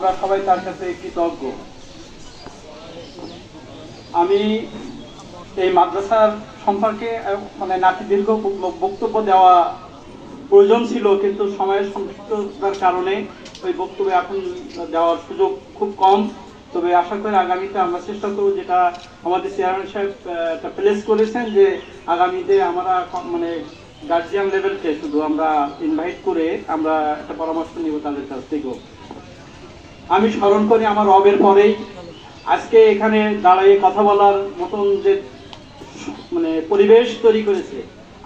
আমরা সবাই তার কাছে কৃতজ্ঞ। আমি এই মাদ্রাসার সম্পর্কে মানে নাতি দীর্ঘ বক্তব্য দেওয়া প্রয়োজন ছিল, কিন্তু সময়ের সংক্ষিপ্ততার কারণে ওই বক্তব্য এখন দেওয়ার সুযোগ খুব কম। তবে আশা করি আগামীতে আমরা চেষ্টা করব যেটা আমাদের চেয়ারম্যান সাহেব একটা প্লেস করেছেন যে আগামীতে আমরা মানে গার্জিয়ান লেভেলকে শুধু আমরা ইনভাইট করে আমরা একটা পরামর্শ নিব তাদের কাছ থেকেও। আমি স্মরণ করি আমার রবের পরেই। আজকে এখানে দাঁড়িয়ে কথা বলার মতন যে মানে পরিবেশ তৈরি করেছে।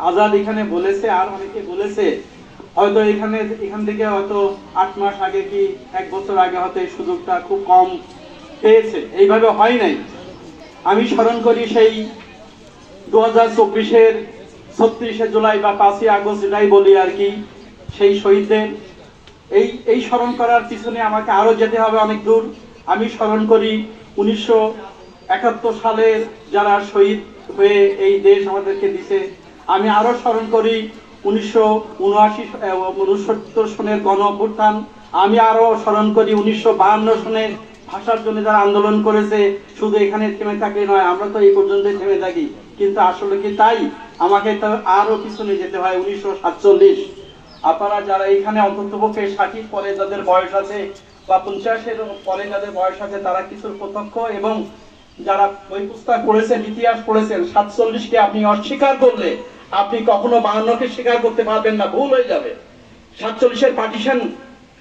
আজাদ এখানে বলেছে, আর অনেকে বলেছে, হয়তো এখানে, এখান থেকে হয়তো আট মাস আগে কি এক বছর আগে হয়তো এই সুযোগটা খুব কম পেয়েছে। এইভাবে হয় নাই। আমি স্মরণ করি সেই দু হাজার চব্বিশের ছত্রিশে জুলাই বা পাঁচই আগস্ট যেটাই বলি আর কি, সেই শহীদদের এই এই স্মরণ করার পিছনে আমাকে আরও যেতে হবে অনেক দূর। আমি স্মরণ করি উনিশশো একাত্তর সালের যারা শহীদ হয়ে এই দেশ আমাদেরকে দিছে, আমি আরও স্মরণ করি উনিশশো উনআশি উনসত্তর সনের গণ অভ্যুত্থান। আমি আরও স্মরণ করি উনিশশো বাহান্ন সনে ভাষার জন্য যারা আন্দোলন করেছে, শুধু এখানে থেমে থাকলে নয়, আমরা তো এই পর্যন্ত থেমে থাকি। কিন্তু আসলে কি তাই? আমাকে তো আরও পিছনে যেতে হয় উনিশশো সাতচল্লিশ। আপনারা যারা এখানে অন্ততপক্ষে ষাটির পরে যাদের বয়স আছে বা পঞ্চাশের পরে যাদের বয়স আছে, তারা কিছু প্রত্যক্ষ এবং যারা বই পুস্তক পড়েছেন, ইতিহাস পড়েছেন, সাতচল্লিশকে আপনি অস্বীকার করলে আপনি কখনো বাহান্নকে স্বীকার করতে পারবেন না, ভুল হয়ে যাবে। সাতচল্লিশের পার্টিশন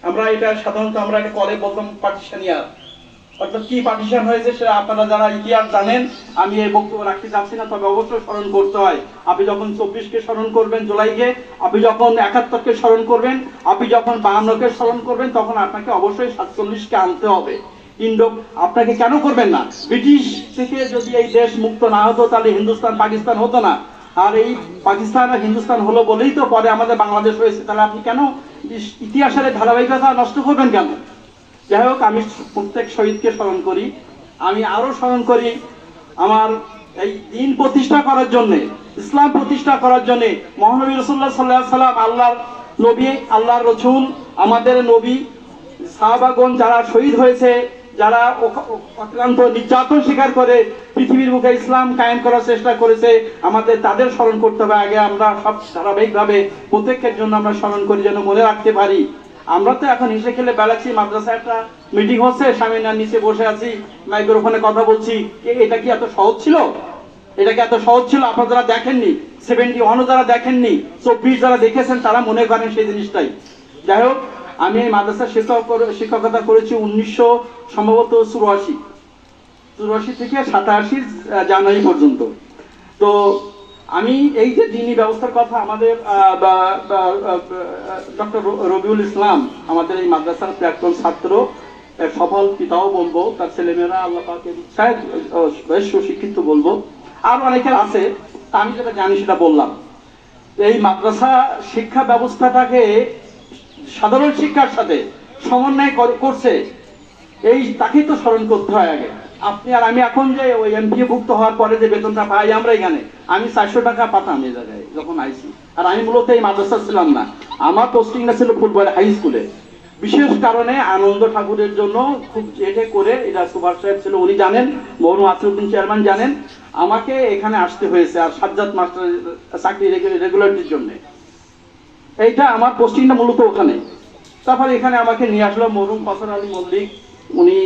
আমরা এটা সাধারণত আমরা এটা কলে বলতাম পার্টিশন ইয়ার অর্থাৎ কি পার্টিশন হয়েছে সেটা আপনারা যারা ইতিহাস জানেন, আমি এই বক্তব্য রাখতে চাচ্ছি না, তবে অবশ্যই স্মরণ করতে হয়। আপনি যখন চব্বিশকে স্মরণ করবেন জুলাইকে, আপনি যখন একাত্তরকে স্মরণ করবেন, আপনি যখন বাহান্নকে স্মরণ করবেন, তখন আপনাকে অবশ্যই সাতচল্লিশকে আনতে হবে। ইন্ডো আপনাকে কেন করবেন না? ব্রিটিশ থেকে যদি এই দেশ মুক্ত না হতো, তাহলে হিন্দুস্তান, পাকিস্তান হতো না। আর এই পাকিস্তান আর হিন্দুস্তান হলো বলেই তো পরে আমাদের বাংলাদেশ হয়েছে। তাহলে আপনি কেন ইতিহাসের ধারাবাহিকতা নষ্ট করবেন কেন? যাই হোক, আমি প্রত্যেক শহীদকে স্মরণ করি। আমি আরও স্মরণ করি আমার এই দিন প্রতিষ্ঠা করার জন্য, ইসলাম প্রতিষ্ঠা করার জন্য মহানবী রসুল্লাহ সাল্লাহ সাল্লাম আল্লাহর নবী, আল্লাহর রসুল, আমাদের নবী, সাহাবাগণ যারা শহীদ হয়েছে, যারা অক- অক- অক্লান্ত নির্যাতন স্বীকার করে পৃথিবীর মুখে ইসলাম কায়েম করার চেষ্টা করেছে, আমাদের তাদের স্মরণ করতে হবে। আগে আমরা সব ধারাবাহিকভাবে প্রত্যেকের জন্য আমরা স্মরণ করি, যেন মনে রাখতে পারি। আমরা তো এখন হেসে খেলে বেড়াচ্ছি মাদ্রাসায় একটা মিটিং হচ্ছে স্বামীনার নিচে বসে আছি মাইক্রোফোনে কথা বলছি। এটা কি এত সহজ ছিল? এটা কি এত সহজ ছিল? আপনারা যারা দেখেননি সেভেন্টি ওয়ানও যারা দেখেননি, চব্বিশ যারা দেখেছেন, তারা মনে করেন সেই জিনিসটাই। যাই হোক, আমি এই মাদ্রাসা শিক্ষক শিক্ষকতা করেছি উনিশশো সম্ভবত চুরাশি। চুরাশি থেকে সাতাশি জানুয়ারি পর্যন্ত। তো আমি এই যে দিনী ব্যবস্থার কথা আমাদের ডক্টর রবিউল ইসলাম, আমাদের এই মাদ্রাসার প্রাক্তন ছাত্র সফল পিতাও বলব, তার ছেলেমেয়েরা আল্লাহ পাকের ইচ্ছায় বেশ সুশিক্ষিত বলব। আর অনেকের আছে, আমি যেটা জানি সেটা বললাম। এই মাদ্রাসা শিক্ষা ব্যবস্থাটাকে সাধারণ শিক্ষার সাথে সমন্বয় করছে, এই তাকেই তো স্মরণ করতে হয় আগে। আপনি আর আমি এখন যে ওই এমপিএ ভুক্ত হওয়ার পরে যে বেতনটা পাই আমরা এখানে, আমি চারশো টাকা পাতাম এই জায়গায় যখন আইসি আর আমি মূলত এই মাদ্রাসা ছিলাম না। আমার পোস্টিংটা ছিল ফুটবল হাই স্কুলে বিশেষ কারণে আনন্দ ঠাকুরের জন্য খুব জেটে করে এটা সুভাষ সাহেব ছিল, উনি জানেন, মৌন আসিউদ্দিন চেয়ারম্যান জানেন। আমাকে এখানে আসতে হয়েছে আর সাজ্জাদ মাস্টার চাকরি রেগুলারিটির জন্য। এইটা আমার পোস্টিংটা মূলত ওখানে। তারপর এখানে আমাকে নিয়ে আসলো মরুম ফসর আলী মল্লিক। উনি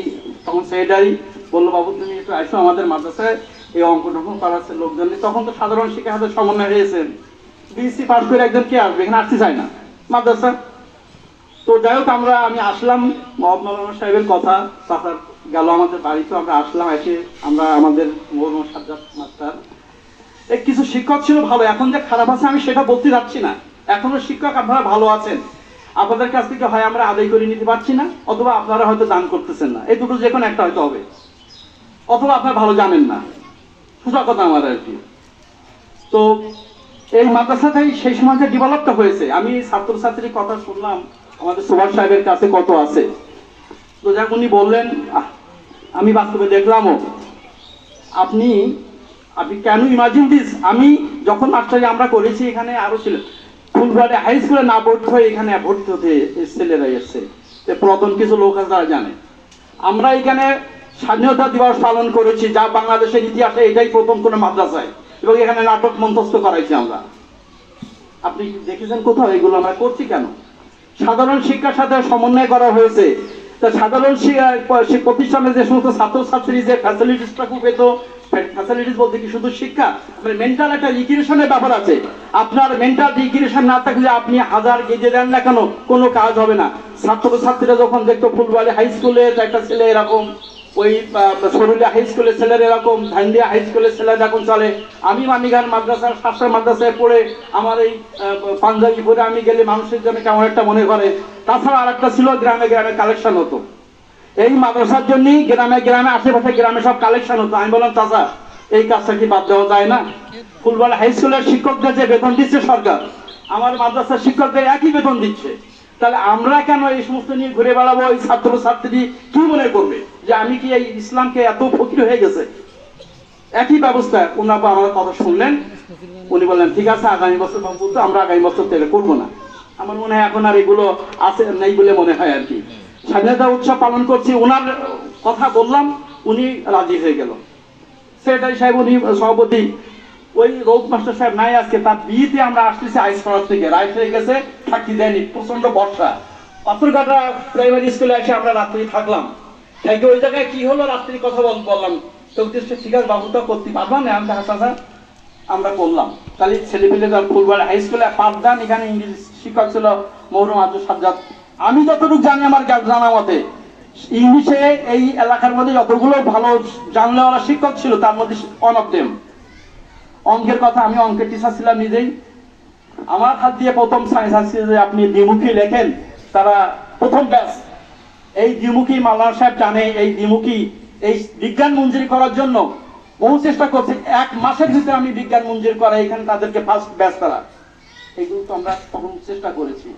তখন সেক্রেটারি। বলল, বাবু, তুমি একটু আসো আমাদের মাদ্রাসায়। এই অঙ্ক টঙ্ক করাচ্ছে লোকজন। তখন তো সাধারণ শিক্ষা হাতে সমন্বয় হয়েছেন। বিএসসি পাস করে একজন কে আসবে? এখানে আসতে চায় না। মাদ্রাসা। তো যাই হোক, আমরা, আমি আসলাম। মোহাম্মদ সাহেবের কথা তারপর গেল আমাদের বাড়িতে। আমরা আসলাম, এসে আমরা আমাদের মৌলানা সাজ্জাদ মাস্টার। কিছু শিক্ষক ছিল ভালো। এখন যে খারাপ আছে, আমি সেটা বলতে যাচ্ছি না। এখনও শিক্ষক আপনারা ভালো আছেন। আপনাদের কাছ থেকে হয় আমরা আদায় করে নিতে পারছি না, অথবা আপনারা হয়তো দান করতেছেন না। এই দুটো যে কোনো একটা হয়তো হবে। অথবা আপনার ভালো জানেন না। সোজা কথা আমার আর কি। তো এই মাদ্রাসাটাই সেই সময় যে ডেভেলপটা হয়েছে। আমি ছাত্রছাত্রীর কথা শুনলাম, আমাদের সুভাষ সাহেবের কাছে কত আছে। তো যাক, উনি বললেন আমি বাস্তবে দেখলামও। আপনি আপনি কেন ইমাজিন দিস আমি যখন মাস্টারি আমরা করেছি এখানে আরও ছিল ফুলবাড়ি হাই স্কুলে না ভর্তি হয়ে এখানে ভর্তি হতে ছেলেরা এসছে। পুরাতন কিছু লোক আছে, তারা জানে। আমরা এখানে স্বাধীনতা দিবস পালন করেছি, যা বাংলাদেশের ইতিহাসে এটাই প্রথম কোনো মাদ্রাসায়। এবং এখানে নাটক মঞ্চস্থ করাইছি আমরা। আপনি দেখেছেন কোথাও এগুলো আমরা করছি কেন? সাধারণ শিক্ষার সাথে সমন্বয় করা হয়েছে। তা সাধারণ প্রতিষ্ঠানে যে সমস্ত ছাত্রছাত্রী যে ফ্যাসিলিটিসটা খুব পেত ফ্যাসিলিটিস বলতে কি শুধু শিক্ষা? মেন্টাল একটা রিক্রিয়েশনের ব্যাপার আছে। আপনার মেন্টাল রিক্রিয়েশন না থাকলে আপনি হাজার গেজে দেন না কেন? কোনো কাজ হবে না। ছাত্রছাত্রীরা যখন দেখতো ফুলবাড়ি হাই স্কুলের একটা ছেলে এরকম ওই সরুলিয়া হাই স্কুলের ছেলের এরকম, ধান্দিয়া হাই স্কুলের ছেলের এখন চলে, আমি মানিগান মাদ্রাসার শাস্ত্র মাদ্রাসায় পড়ে আমার এই পাঞ্জাবি পরে আমি গেলে মানুষের জন্য কেমন একটা মনে করে। তাছাড়া আর একটা ছিল গ্রামে গ্রামে কালেকশন হতো। এই মাদ্রাসার জন্যই গ্রামে গ্রামে, আশেপাশে গ্রামে সব কালেকশন হতো। আমি বললাম, চাচা, এই কাজটা কি বাদ দেওয়া যায় না? ফুলবাড়ি হাই স্কুলের শিক্ষকদের যে বেতন দিচ্ছে সরকার, আমার মাদ্রাসার শিক্ষকদের একই বেতন দিচ্ছে। তাহলে আমরা কেন এই সমস্ত নিয়ে ঘুরে বেড়াবো? এই ছাত্র ছাত্রী কি মনে করবে? যে আমি কি এই ইসলামকে এত ফকির হয়ে গেছে? একই ব্যবস্থা। ওনার আমার কথা শুনলেন। উনি বললেন, ঠিক আছে, আগামী বছর বাবু তো আমরা আগামী বছর তাহলে করব না। আমার মনে হয় এখন আর এগুলো আছে, নেই বলে মনে হয় আর কি। স্বাধীনতা উৎসব পালন করছি ওনার কথা বললাম, উনি রাজি হয়ে গেল। সেটাই সাহেব, উনি সভাপতি। ওই রৌদ মাস্টার সাহেব নাই আজকে, তার বিয়েতে আমরা আসতেছি আইস করার থেকে। রাইট হয়ে গেছে থাকি দেয়নি প্রচণ্ড বর্ষা। পাথরঘাটা প্রাইমারি স্কুলে এসে আমরা রাত্রি থাকলাম। থেকে ওই জায়গায় কি হলো রাত্রির কথা বল- বললাম। তো উদ্দেশ্য ঠিক আছে বাবু তো করতে পারবা না? আমি দেখা স্যার আমরা করলাম। তাহলে ছেলেপেলে তার ফুলবাড়ি হাই স্কুলে পাঠদান এখানে ইংলিশ শিক্ষক ছিল মহরুম আব্দুল সাজ্জাদ। আমি যতটুকু জানি আমার জানা মতে, ইংলিশে এই এলাকার মধ্যে যতগুলো ভালো জানলেওয়ালা শিক্ষক ছিল, তার মধ্যে অন দেম অঙ্কের কথা, আমি অঙ্কের টিচার ছিলাম নিজেই। আমার হাত দিয়ে প্রথম সায়েন্স আসছে যে আপনি দ্বিমুখী লেখেন, তারা প্রথম এই দ্বিমুখী মাল্লার সাহেব জানে, এই দ্বিমুখী, এই বিজ্ঞান মঞ্জুরি করার জন্য বহু চেষ্টা করছে। এক মাসের ভিতরে আমি বিজ্ঞান মঞ্জুরি করা এখানে তাদেরকে ফার্স্ট ব্যাচ তারা। এইগুলো তো আমরা তখন চেষ্টা করেছি।